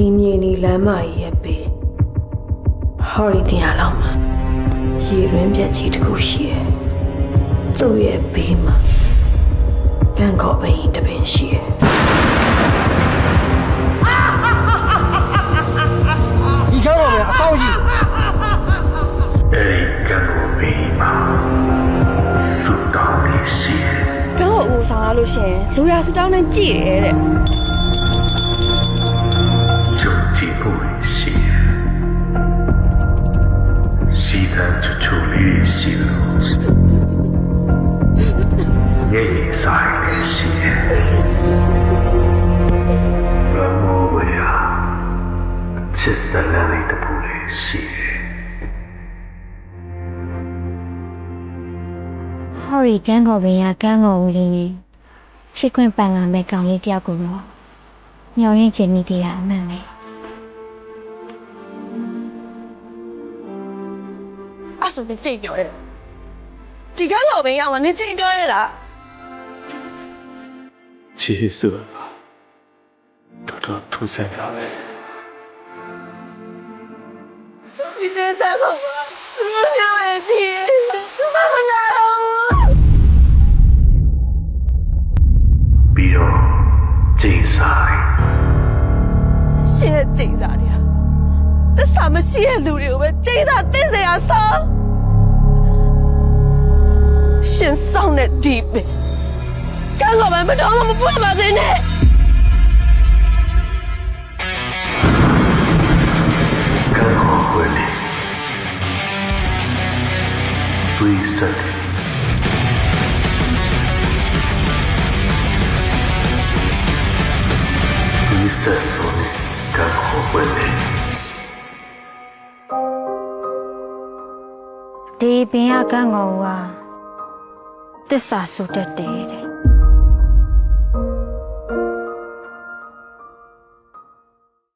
ဒီမြေနီလမ်းမကြီးရဲ့ပေဟော်ရီတင်ရလောက်မှာရေရင်းပြက်ကြီးတစ်ခုရှိတယ်သူ့ရဲ့ဘေးမှာကန့်ကော်ပင်ကြီးတစ်ပင်ရှိတယ်ဒီကောင်းပါပဲအဆောင်ကြီးအဲ့ဒီကံကိုပြီးမှစွတောင်းနေရှိတယ်ကန်းကိုအူဆောင်လာလို့ရှရင်လူရဆူတောင်းနဲ့ကြည့်ရဲတဲ့ ရှိတဲ့ချူချူလေးရှိလို့ရဲ့ရဲ့ဆိုင်လေးရှိတယ်ဘမောဝရာချစ်စလလေးတစ်ပူလေးရှိတယ်ဟော်ရီကန်းကော်ပင်ရကန်းကော်ဦးလေးနဲ့ချစ်ခွင့်ပန်လာမဲ့ကောင်လေးတယောက်ကိုတော့ညောင်ရင်ချင်မိသေးတာအမှန်ပဲ အဲ့ဆိုရင်ကြိတ်ပြောရဲဒီကန်းကိုပဲရောက်လာနေကြိတ်ပြောရဲလားကျေးဇူးပါတော်တော်ထူးဆန်းတာပဲဒီတဲ့စားတော့ဘာလို့ပြောရဲဒီသူမမနာတော့ပြီးတော့ဂျိဆိုင်ရှင်ရဲ့ကြိတ်စားတယ် တစ္ဆာမရှိတဲ့လူတွေကိုပဲကြိတ်စားတင်းစရာဆောရှင်ဆောင်တဲ့ဒီပဲကန်းကိုပဲမတော်မှမပွင့်ပါစေနဲ့ကံခေါ်ဝဲလေတွေးစက်တယ်တွေးစက်ဆိုတဲ့ကံခေါ်ဝဲလေ ဒီပင်ရကန်းကော်ဦးဟာတစ္ဆာဆိုတတ်တယ်တဲ့